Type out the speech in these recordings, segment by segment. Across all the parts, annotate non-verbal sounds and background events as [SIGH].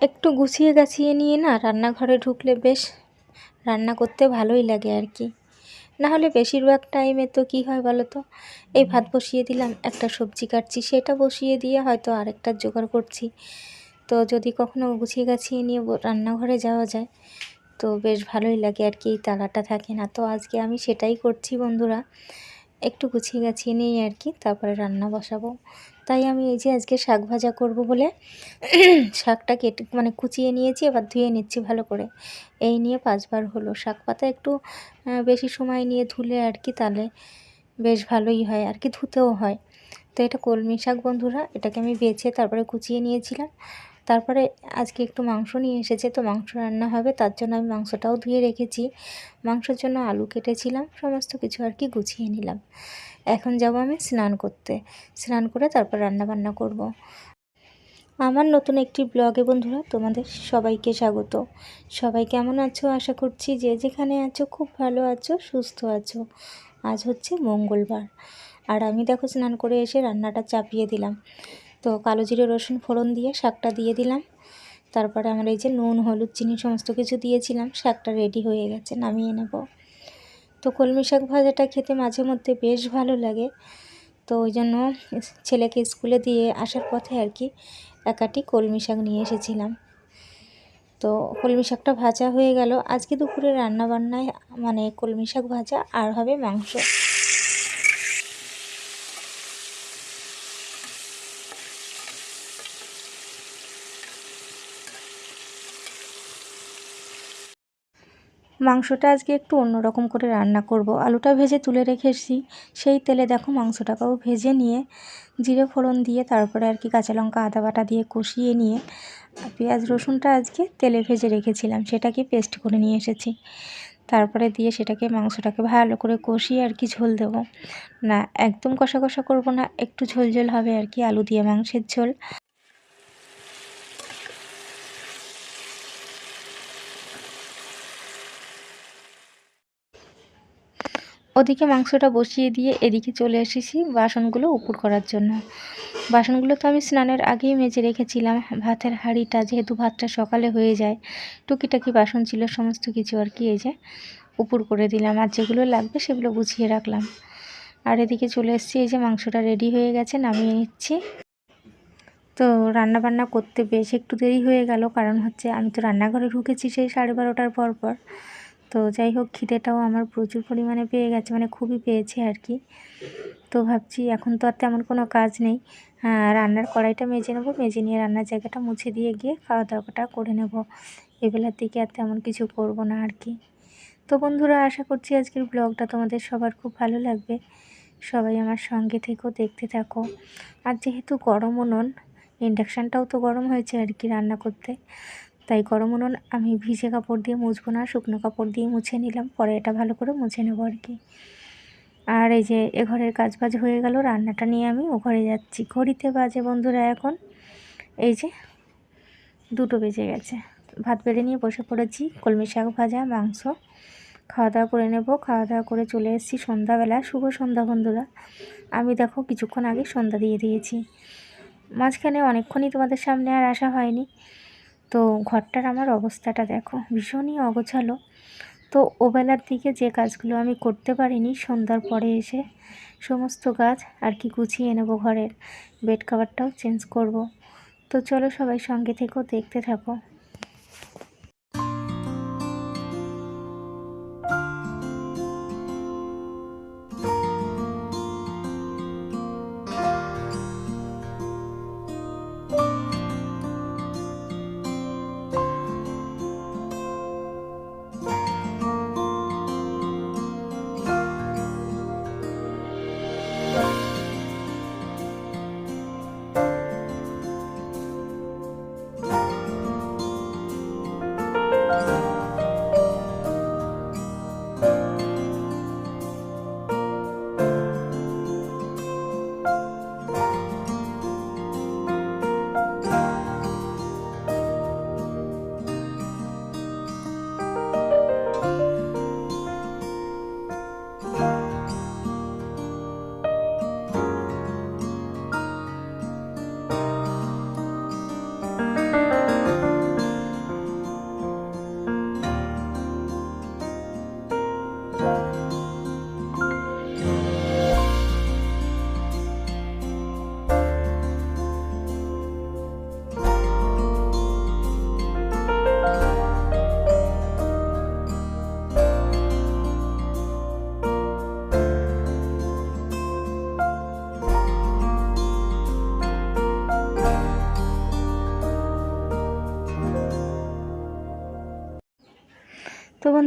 একটু গুছিয়ে গাছিয়ে নিয়ে না রান্নাঘরে ঢুকলে বেশ রান্না করতে ভালোই লাগে আর কি। না হলে বেশিরভাগ টাইমে তো কী হয় বলো তো? এই ভাত বসিয়ে দিলাম, একটা সবজি কাটছি, সেটা বসিয়ে দিয়ে হয়তো আরেকটা জোগাড় করছি। তো যদি কখনো গুছিয়ে গাছিয়ে নিয়ে রান্নাঘরে যাওয়া যায়, তো বেশ ভালোই লাগে আর কি, এই তাড়াটা থাকে না। তো আজকে আমি সেটাই করছি বন্ধুরা, একটু গুছিয়ে গাছিয়ে নিয়ে আর কি, তারপরে রান্না বসাবো। তাই আমি এই যে আজকে শাক ভাজা করব বলে [CLEARS THROAT] শাকটা কেটে মানে কুচিয়ে নিয়েছি, এবার ধুয়ে নিচ্ছি ভালো করে। এই নিয়ে পাঁচবার হলো। শাক পাতা একটু বেশি সময় নিয়ে ধুলে আর কি তাহলে বেশ ভালোই হয়, আর কি ধুতেও হয়। তো এটা কলমি শাক বন্ধুরা, এটাকে আমি বেছে তারপরে কুচিয়ে নিয়েছিলাম। তারপরে আজকে একটু মাংস নিয়ে এসেছে, তো মাংস রান্না হবে, তার জন্য আমি মাংসটাও ধুয়ে রেখেছি। মাংসের জন্য আলু কেটেছিলাম, সমস্ত কিছু আর কি গুছিয়ে নিলাম। এখন যাব আমি স্নান করতে। স্নান করে তারপর রান্না বান্না করব। আমার নতুন একটি ব্লগে বন্ধুরা তোমাদের সবাইকে স্বাগত। সবাই কেমন আছো? আশা করছি যে যেখানে আছো খুব ভালো আছো, সুস্থ আছো। আজ হচ্ছে মঙ্গলবার। আর আমি দেখো স্নান করে এসে রান্নাটা চাপিয়ে দিলাম। তো কালো জিরে রসুন ফোড়ন দিয়ে শাকটা দিয়ে দিলাম। তারপরে আমার এই যে নুন, হলুদ, চিনি সমস্ত কিছু দিয়েছিলাম। শাকটা রেডি হয়ে গেছে, নামিয়ে নেব। তো কলমি শাক ভাজাটা খেতে মাঝে মধ্যে বেশ ভালো লাগে। তো ওই জন্য ছেলেকে স্কুলে দিয়ে আসার পথে আর কি একাটি কলমি শাক নিয়ে এসেছিলাম। তো কলমি শাকটা ভাজা হয়ে গেল। আজকে দুপুরে রান্না বান্নায় মানে কলমি শাক ভাজা আর হবে মাংস। মাংসটা আজকে একটু অন্যরকম করে রান্না করব। আলুটা ভেজে তুলে রেখেছি সেই তেলে দেখো মাংসটাকেও ভেজে নিয়ে জিরে ফোড়ন দিয়ে তারপরে আর কি কাঁচা লঙ্কা, আদা বাটা দিয়ে কষিয়ে নিয়ে পেঁয়াজ রসুনটা আজকে তেলে ভেজে রেখেছিলাম। সেটাকে পেস্ট করে নিয়ে এসেছি। তারপরে দিয়ে সেটাকে মাংসটাকে ভালো করে কষিয়ে আর কি ঝোল দেব। না, একদম কষা কষা করব না, একটু ঝোল ঝোল হবে আর কি আলু দিয়ে মাংসের ঝোল। ওদিকে মাংসটা বসিয়ে দিয়ে এদিকে চলে এসেছি বাসনগুলো উপুর করার জন্য। বাসনগুলো তো আমি স্নানের আগেই মেজে রেখেছিলাম। ভাতের হাঁড়িটা যেহেতু ভাতটা সকালে হয়ে যায়, টুকিটাকি বাসন ছিল, সমস্ত কিছু আর কি, এই যে উপুর করে দিলাম আর যেগুলো লাগবে সেগুলো গুছিয়ে রাখলাম। আর এদিকে চলে এসেছি, এই যে মাংসটা রেডি হয়ে গেছে, নামিয়ে নিচ্ছি। তো রান্না বান্না করতে বেশ একটু দেরি হয়ে গেল, কারণ হচ্ছে আমি তো রান্নাঘরে ঢুকেছি সেই সাড়ে বারোটার পর পর। তো যাই হোক, খিদেটাও আমার প্রচুর পরিমাণে পেয়ে গেছে মানে খুবই পেয়েছে আর কি। তো ভাবছি এখন তো আর তেমন কোনো কাজ নেই। রান্নার কড়াইটা মেজে নেব, মেজে নিয়ে রান্নার জায়গাটা মুছে দিয়ে গিয়ে খাওয়া দাওয়াটা করে নেব। এবেলার দিকে আর তেমন কিছু করব না আর কি। তো বন্ধুরা, আশা করছি আজকের ব্লগটা তোমাদের সবার খুব ভালো লাগবে। সবাই আমার সঙ্গে থেকেও দেখতে থাকো। আর যেহেতু গরম উনুন ইন্ডাকশানটাও তো গরম হয়েছে আর কি রান্না করতে। তাই গরম উনুন আমি ভিজে কাপড় দিয়ে মুছবো না, শুকনো কাপড় দিয়ে মুছে নিলাম, পরে এটা ভালো করে মুছে নেব আর কি। আর এই যে এ ঘরের কাজ বাজ হয়ে গেল, রান্নাটা নিয়ে আমি ও ঘরে যাচ্ছি। ঘড়িতে বাজে বন্ধুরা এখন, এই যে দুটো বেজে গেছে। ভাত বেড়ে নিয়ে বসে পড়েছি, কলমি শাক ভাজা, মাংস। খাওয়া দাওয়া করে নেব খাওয়া দাওয়া করে চলে এসেছি সন্ধ্যাবেলা। শুভ সন্ধ্যা বন্ধুরা। আমি দেখো কিছুক্ষণ আগে সন্ধ্যা দিয়ে দিয়েছি। মাঝখানে অনেকক্ষণই তোমাদের সামনে আর আসা হয়নি। তো ঘরটার আমার অবস্থাটা দেখো ভীষণই অগোছালো। তো ওবেলার দিকে যে কাজগুলো আমি করতে পারিনি, সন্ধ্যার পরে এসে সমস্ত গাছ আর কি গুছিয়ে নেব ঘরের বেড কাভারটাও চেঞ্জ করব। তো চলো সবাই সঙ্গে থেকেও দেখতে থাকো।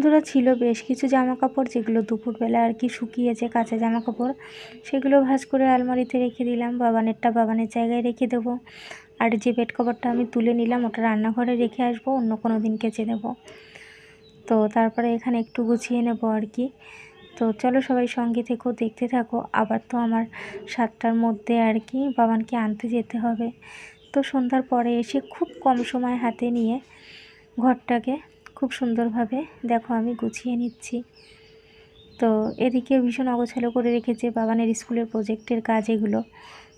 বন্ধুরা ছিল বেশ কিছু জামা কাপড় যেগুলো দুপুরবেলা আর কি শুকিয়েছে কাঁচা জামা কাপড় সেগুলো ভাঁজ করে আলমারিতে রেখে দিলাম। বাবানেরটা বাবানের জায়গায় রেখে দেবো। আর যে বেড কভারটা আমি তুলে নিলাম, ওটা রান্নাঘরে রেখে আসব, অন্য কোনো দিন কেচে দেবো। তো তারপরে এখানে একটু গুছিয়ে নেব আর কি। তো চলো সবাই সঙ্গে থেকো, দেখতে থাকো। আবার তো আমার সাতটার মধ্যে আর কি বাবানকে আনতে যেতে হবে। তো সন্ধ্যার পরে এসে খুব কম সময় হাতে নিয়ে ঘরটাকে খুব সুন্দরভাবে, দেখো আমি গুছিয়ে নিচ্ছি। তো এদিকে ভীষণ অগোছালো করে রেখেছে বাবানের স্কুলের প্রজেক্টের কাজ এগুলো।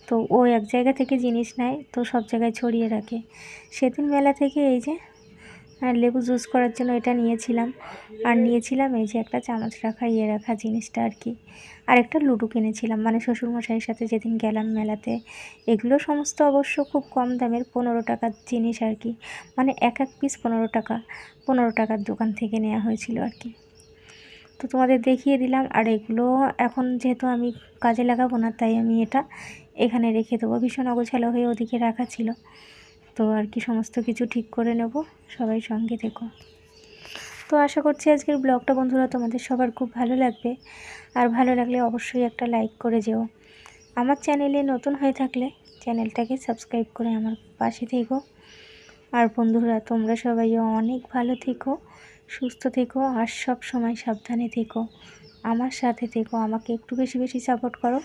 তো ও এক জায়গা থেকে জিনিস নেয়, তো সব জায়গায় ছড়িয়ে রাখে। সেদিন মেলা থেকে এই যে লেবু জুস করার জন্য এটা নিয়েছিলাম। আর নিয়েছিলাম এই যে একটা চামচ রাখা ইয়ে রাখা জিনিসটা আর কি। আর একটা লুডো কিনেছিলাম। মানে শ্বশুরমশাইয়ের সাথে যেদিন গেলাম মেলাতে, এগুলো সমস্ত অবশ্য খুব কম দামের, পনেরো টাকার জিনিস আর কি। মানে এক এক পিস পনেরো টাকা, পনেরো টাকার দোকান থেকে নেওয়া হয়েছিল আর কি। তো তোমাদের দেখিয়ে দিলাম। আর এগুলো এখন যেহেতু আমি কাজে লাগাবো না, তাই আমি এটা এখানে রেখে দেবো। ভীষণ অগোছালো হয়ে ওদিকে রাখা ছিল। তো আর কি সমস্ত কিছু ঠিক করে নেব। সবাই সঙ্গে দেখো তো আশা করছি আজকের ব্লগটা বন্ধুরা তোমাদের সবার খুব ভালো লাগবে। আর ভালো লাগলে অবশ্যই একটা লাইক করে যেও। আমার চ্যানেলে নতুন হয়ে থাকলে চ্যানেলটাকে সাবস্ক্রাইব করে আমার পাশে থেকো। আর বন্ধুরা, তোমরা সবাইও অনেক ভালো থেকো, সুস্থ থেকো, আর সব সময় সাবধানে থেকো। আমার সাথে থেকো, আমাকে একটু বেশি বেশি সাপোর্ট করো।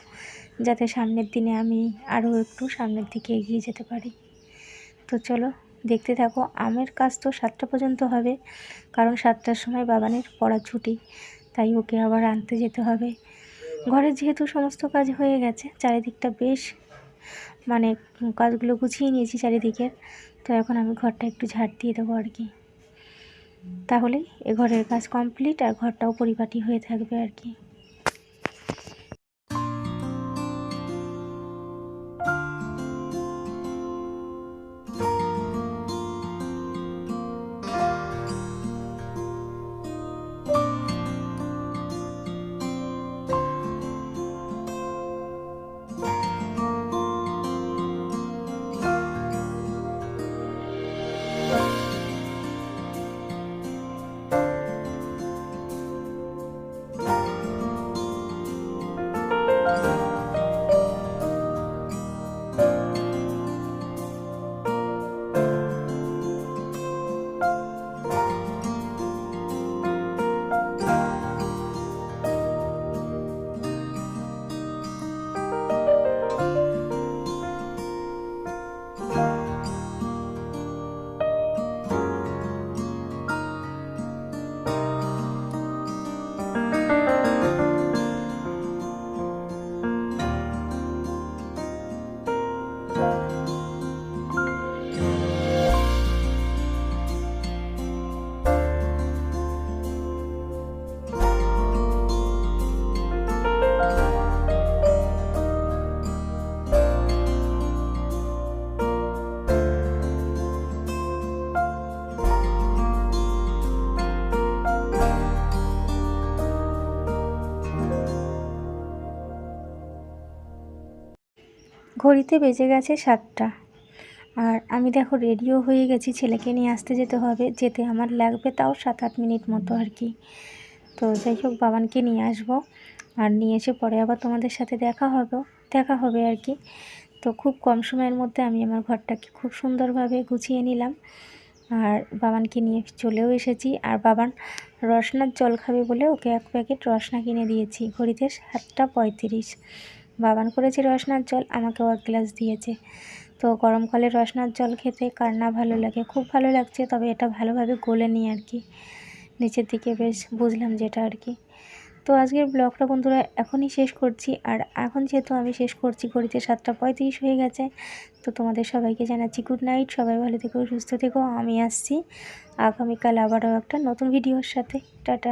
যাতে সামনের দিনে আমি আরও একটু সামনের দিকে এগিয়ে যেতে পারি। তো চলো, দেখতে থাকো। আমের কাজ তো সাতটা পর্যন্ত হবে, কারণ সাতটার সময় বাবানের পড়া ছুটি, তাই ওকে আবার আনতে যেতে হবে। ঘরের যেহেতু সমস্ত কাজ হয়ে গেছে, চারিদিকটা বেশ মানে কাজগুলো গুছিয়ে নিয়েছি চারিদিকের, তো এখন আমি ঘরটা একটু ঝাড় দিয়ে দেবো আর কি। তাহলেই এ ঘরের কাজ কমপ্লিট আর ঘরটাও পরিপাটি হয়ে থাকবে আর কি। ঘড়িতে বেজে গেছে সাতটা। আর আমি দেখো রেডিও হয়ে গেছি, ছেলেকে নিয়ে আসতে যেতে হবে, যেতে আমার লাগবে তাও সাত আট মিনিট মতো আর কি। তো যাই হোক, বাবানকে নিয়ে আসব। আর নিয়ে এসে পরে আবার তোমাদের সাথে দেখা হবে দেখা হবে আর কি। তো খুব কম সময়ের মধ্যে আমি আমার ঘরটাকে খুব সুন্দরভাবে গুছিয়ে নিলাম। আর বাবানকে নিয়ে চলেও এসেছি। আর বাবান রসনার জল খাবে বলে ওকে এক প্যাকেট রসনা কিনে দিয়েছি। ঘড়িতে সাতটা পঁয়ত্রিশ। বাবান করেছে রসনার জল, আমাকেও এক গ্লাস দিয়েছে। তো গরমকালে রসনার জল খেতে কার না ভালো লাগে? খুব ভালো লাগছে, তবে এটা ভালোভাবে গলে নিই আর কি। নিচের দিকে বেশ বুঝলাম যেটা আর কি। তো আজকের ব্লগটা বন্ধুরা এখনই শেষ করছি, আর এখন যেহেতু আমি শেষ করছি, ঘড়িতে সাতটা পঁয়ত্রিশ হয়ে গেছে, তো তোমাদের সবাইকে জানাচ্ছি গুড নাইট সবাই ভালো থেকো, সুস্থ থেকো, আমি আসছি। আগামীকাল আবারও একটা নতুন ভিডিওর সাথে। টাটা।